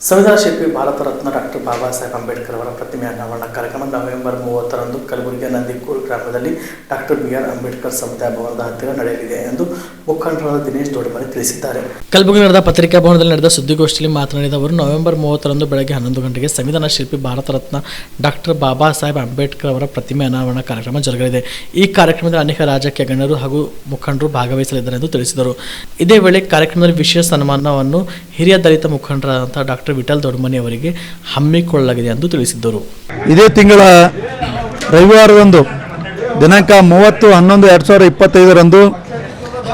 ಸಂವಿಧಾನ ಶಿಲ್ಪಿ ಭಾರತ ರತ್ನ ಡಾಕ್ಟರ್ ಬಾಬಾ ಸಾಹೇಬ್ ಅಂಬೇಡ್ಕರ್ ಅವರ ಪ್ರತಿಮೆ ಅನಾವರಣ ಕಾರ್ಯಕ್ರಮ ನವೆಂಬರ್ ಮೂವತ್ತರಂದು ಕಲಬುರಗಿಯ ನಂದಿಕೂರು ಗ್ರಾಮದಲ್ಲಿ ಡಾಕ್ಟರ್ ಬಿ ಆರ್ ಅಂಬೇಡ್ಕರ್ ಸಮುದಾಯ ಭವನದ ಹತ್ತಿರ ನಡೆಯಲಿದೆ ಎಂದು ಮುಖಂಡರಾದ ದಿನೇಶ್ ದೊಡ್ಡಮನೆ ತಿಳಿಸಿದ್ದಾರೆ. ಕಲಬುರಗಿ ನಡೆದ ಪತ್ರಿಕಾ ಭವನದಲ್ಲಿ ನಡೆದ ಸುದ್ದಿಗೋಷ್ಠಿಯಲ್ಲಿ ಮಾತನಾಡಿದ ಅವರು ನವೆಂಬರ್ ಮೂವತ್ತರಂದು ಬೆಳಗ್ಗೆ ಹನ್ನೊಂದು ಗಂಟೆಗೆ ಸಂವಿಧಾನ ಶಿಲ್ಪಿ ಭಾರತ ರತ್ನ ಡಾಕ್ಟರ್ ಬಾಬಾ ಸಾಹೇಬ್ ಅಂಬೇಡ್ಕರ್ ಅವರ ಪ್ರತಿಮೆ ಅನಾವರಣ ಕಾರ್ಯಕ್ರಮ ಜರುಗಲಿದೆ. ಈ ಕಾರ್ಯಕ್ರಮದಲ್ಲಿ ಅನೇಕ ರಾಜಕೀಯ ಗಣ್ಯರು ಹಾಗೂ ಮುಖಂಡರು ಭಾಗವಹಿಸಲಿದ್ದಾರೆ ಎಂದು ತಿಳಿಸಿದರು. ಇದೇ ವೇಳೆ ಕಾರ್ಯಕ್ರಮದಲ್ಲಿ ವಿಶೇಷ ಸನ್ಮಾನವನ್ನು ಹಿರಿಯ ದಲಿತ ಮುಖಂಡರಾದಂತಹ ಡಾಕ್ಟರ್ ವಿಠಲ್ ದೊಡ್ಡಮನಿ ಅವರಿಗೆ ಹಮ್ಮಿಕೊಳ್ಳಲಾಗಿದೆ ಎಂದು ತಿಳಿಸಿದ್ದರು. ಇದೇ ತಿಂಗಳ ರವಿವಾರದಂದು ದಿನಾಂಕ ಮೂವತ್ತು ಹನ್ನೊಂದು ಎರಡು ಸಾವಿರದ ಇಪ್ಪತ್ತೈದರಂದು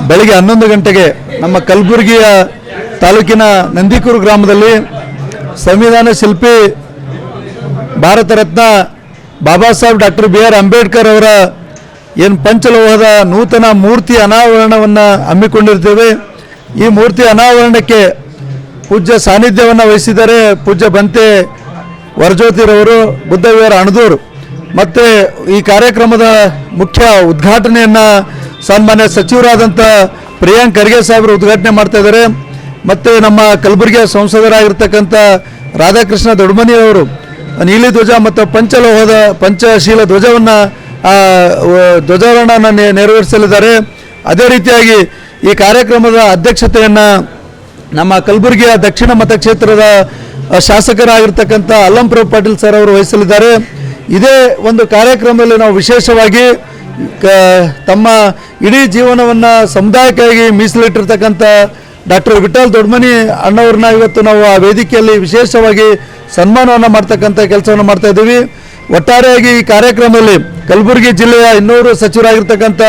ಬೆಳಿಗ್ಗೆ ಹನ್ನೊಂದು ಗಂಟೆಗೆ ನಮ್ಮ ಕಲಬುರಗಿಯ ತಾಲೂಕಿನ ನಂದಿಕೂರು ಗ್ರಾಮದಲ್ಲಿ ಸಂವಿಧಾನ ಶಿಲ್ಪಿ Bharat Ratna Baba Saheb doctor B R Ambedkar ಅವರ ಏನು ಪಂಚಲೋಹದ ನೂತನ ಮೂರ್ತಿ ಅನಾವರಣವನ್ನು ಹಮ್ಮಿಕೊಂಡಿರ್ತೇವೆ. ಈ ಮೂರ್ತಿ ಅನಾವರಣಕ್ಕೆ ಪೂಜ್ಯ ಸಾನ್ನಿಧ್ಯವನ್ನು ವಹಿಸಿದ್ದಾರೆ. ಪೂಜ್ಯ ಬಂತೆ ವರಜ್ಯೋತಿರವರು ಬುದ್ಧವಿಹಾರ ಅಣದೂರು. ಮತ್ತು ಈ ಕಾರ್ಯಕ್ರಮದ ಮುಖ್ಯ ಉದ್ಘಾಟನೆಯನ್ನು ಸನ್ಮಾನ್ಯ ಸಚಿವರಾದಂಥ ಪ್ರಿಯಾಂಕ್ ಖರ್ಗೆ ಸಾಹೇಬರು ಉದ್ಘಾಟನೆ ಮಾಡ್ತಾ ಇದ್ದಾರೆ. ಮತ್ತು ನಮ್ಮ ಕಲಬುರಗಿಯ ಸಂಸದರಾಗಿರ್ತಕ್ಕಂಥ ರಾಧಾಕೃಷ್ಣ ದೊಡ್ಮನಿ ಅವರು, ನೀಲಿ ಧ್ವಜ ಮತ್ತು ಪಂಚಲೋಹದ ಪಂಚಶೀಲ ಧ್ವಜವನ್ನು ಧ್ವಜಾರೋಹಣ ನೆರವೇರಿಸಲಿದ್ದಾರೆ. ಅದೇ ರೀತಿಯಾಗಿ ಈ ಕಾರ್ಯಕ್ರಮದ ಅಧ್ಯಕ್ಷತೆಯನ್ನು ನಮ್ಮ ಕಲಬುರಗಿಯ ದಕ್ಷಿಣ ಮತಕ್ಷೇತ್ರದ ಶಾಸಕರಾಗಿರ್ತಕ್ಕಂಥ ಅಲ್ಲಂಪ್ರಭು ಪಾಟೀಲ್ ಸರ್ ಅವರು ವಹಿಸಲಿದ್ದಾರೆ. ಇದೇ ಒಂದು ಕಾರ್ಯಕ್ರಮದಲ್ಲಿ ನಾವು ವಿಶೇಷವಾಗಿ ಕ, ತಮ್ಮ ಇಡೀ ಜೀವನವನ್ನು ಸಮುದಾಯಕ್ಕಾಗಿ ಮೀಸಲಿಟ್ಟಿರ್ತಕ್ಕಂಥ ಡಾಕ್ಟರ್ ವಿಠಲ್ ದೊಡ್ಮನಿ ಅಣ್ಣವ್ರನ್ನ ಇವತ್ತು ನಾವು ಆ ವೇದಿಕೆಯಲ್ಲಿ ವಿಶೇಷವಾಗಿ ಸನ್ಮಾನವನ್ನು ಮಾಡ್ತಕ್ಕಂಥ ಕೆಲಸವನ್ನು ಮಾಡ್ತಾ ಇದ್ದೀವಿ. ಒಟ್ಟಾರೆಯಾಗಿ ಈ ಕಾರ್ಯಕ್ರಮದಲ್ಲಿ ಕಲಬುರಗಿ ಜಿಲ್ಲೆಯ ಇನ್ನೂರು ಸಚಿವರಾಗಿರ್ತಕ್ಕಂಥ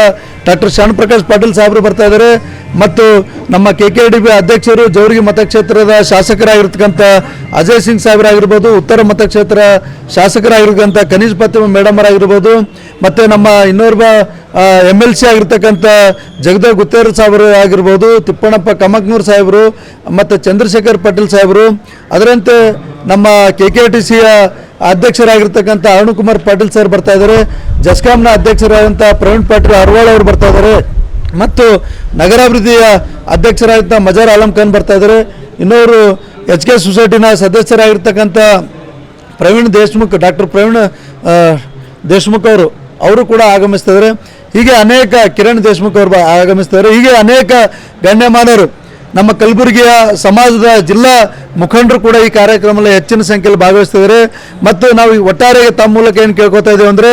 ಡಾಕ್ಟರ್ ಪ್ರಕಾಶ್ ಪಾಟೀಲ್ ಸಾಹೇಬರು ಬರ್ತಾ ಇದ್ದಾರೆ. ಮತ್ತು ನಮ್ಮ ಕೆ ಕೆ ಡಿ ಬಿ ಅಧ್ಯಕ್ಷರು ಜೌರಿಗೆ ಮತಕ್ಷೇತ್ರದ ಶಾಸಕರಾಗಿರ್ತಕ್ಕಂಥ ಅಜಯ್ ಸಿಂಗ್ ಸಾಹೇಬರಾಗಿರ್ಬೋದು, ಉತ್ತರ ಮತಕ್ಷೇತ್ರ ಶಾಸಕರಾಗಿರ್ತಕ್ಕಂಥ ಖನಿಜ್ ಫಾತಿಮಾ ಮೇಡಮರಾಗಿರ್ಬೋದು, ಮತ್ತು ನಮ್ಮ ಇನ್ನೋರ್ವ ಎಂ ಎಲ್ ಸಿ ಆಗಿರ್ತಕ್ಕಂಥ ಜಗದ ಗುತ್ತೇರ್ ಸಾಹೇಬರು ಆಗಿರ್ಬೋದು, ತಿಪ್ಪಣ್ಣಪ್ಪ ಕಮಕ್ನೂರ್ ಸಾಹೇಬರು, ಮತ್ತು ಚಂದ್ರಶೇಖರ್ ಪಾಟೀಲ್ ಸಾಹೇಬರು. ಅದರಂತೆ ನಮ್ಮ ಕೆ ಕೆ ಟಿ ಸಿಯ ಅಧ್ಯಕ್ಷರಾಗಿರ್ತಕ್ಕಂಥ ಅರುಣ್ ಕುಮಾರ್ ಪಾಟೀಲ್ ಸರ್ ಬರ್ತಾ ಇದ್ದಾರೆ. ಜಸ್ಕಾಂನ ಅಧ್ಯಕ್ಷರಾದಂಥ ಪ್ರವೀಣ್ ಪಾಟೀಲ್ ಅರ್ವಾಳ್ ಅವರು ಬರ್ತಾ ಇದ್ದಾರೆ. ಮತ್ತು ನಗರಾಭಿವೃದ್ಧಿಯ ಅಧ್ಯಕ್ಷರಾದಂಥ ಮಜಾರ್ ಆಲಂ ಖಾನ್ ಬರ್ತಾ ಇದ್ದಾರೆ. ಇನ್ನೋರು ಎಚ್ ಕೆ ಸೊಸೈಟಿನ ಸದಸ್ಯರಾಗಿರ್ತಕ್ಕಂಥ ಪ್ರವೀಣ್ ದೇಶ್ಮುಖ್, ಡಾಕ್ಟರ್ ಪ್ರವೀಣ್ ದೇಶ್ಮುಖ್ ಅವರು ಅವರು ಕೂಡ ಆಗಮಿಸ್ತಿದ್ದಾರೆ ಹೀಗೆ ಅನೇಕ ಕಿರಣ್ ದೇಶ್ಮುಖ್ ಅವರು ಆಗಮಿಸ್ತಾ ಆಗಮಿಸ್ತಿದ್ದಾರೆ ಹೀಗೆ ಅನೇಕ ಗಣ್ಯಮಾನರು ನಮ್ಮ ಕಲಬುರಗಿಯ ಸಮಾಜದ ಜಿಲ್ಲಾ ಮುಖಂಡರು ಕೂಡ ಈ ಕಾರ್ಯಕ್ರಮದಲ್ಲಿ ಹೆಚ್ಚಿನ ಸಂಖ್ಯೆಯಲ್ಲಿ ಭಾಗವಹಿಸ್ತಿದ್ದಾರೆ. ಮತ್ತು ನಾವು ಒಟ್ಟಾರೆ ತಮ್ಮ ಮೂಲಕ ಏನು ಕೇಳ್ಕೊತಾ ಇದ್ದೇವೆ ಅಂದರೆ,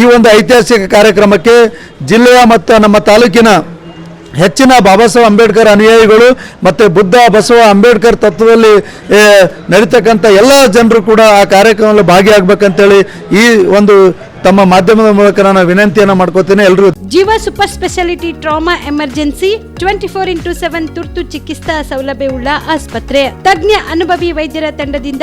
ಈ ಒಂದು ಐತಿಹಾಸಿಕ ಕಾರ್ಯಕ್ರಮಕ್ಕೆ ಜಿಲ್ಲೆಯ ಮತ್ತು ನಮ್ಮ ತಾಲೂಕಿನ ಹೆಚ್ಚಿನ ಬಾಬಾ ಸಾಹೇಬ್ ಅಂಬೇಡ್ಕರ್ ಅನುಯಾಯಿಗಳು ಮತ್ತು ಬುದ್ಧ ಬಸವ ಅಂಬೇಡ್ಕರ್ ತತ್ವದಲ್ಲಿ ನಡೀತಕ್ಕಂಥ ಎಲ್ಲ ಜನರು ಕೂಡ ಆ ಕಾರ್ಯಕ್ರಮದಲ್ಲಿ ಭಾಗಿಯಾಗಬೇಕಂತೇಳಿ ಈ ಒಂದು ತಮ್ಮ ಮಾಧ್ಯಮದ ಮೂಲಕ ನಾನು ವಿನಂತಿಯನ್ನು ಮಾಡ್ಕೋತೇನೆ ಎಲ್ಲರೂ Jeeva super speciality trauma emergency twenty four into seven ತುರ್ತು ಚಿಕಿತ್ಸಾ ಸೌಲಭ್ಯವುಳ್ಳ ಆಸ್ಪತ್ರೆ. ತಜ್ಞ ಅನುಭವಿ ವೈದ್ಯರ ತಂಡದಿಂದ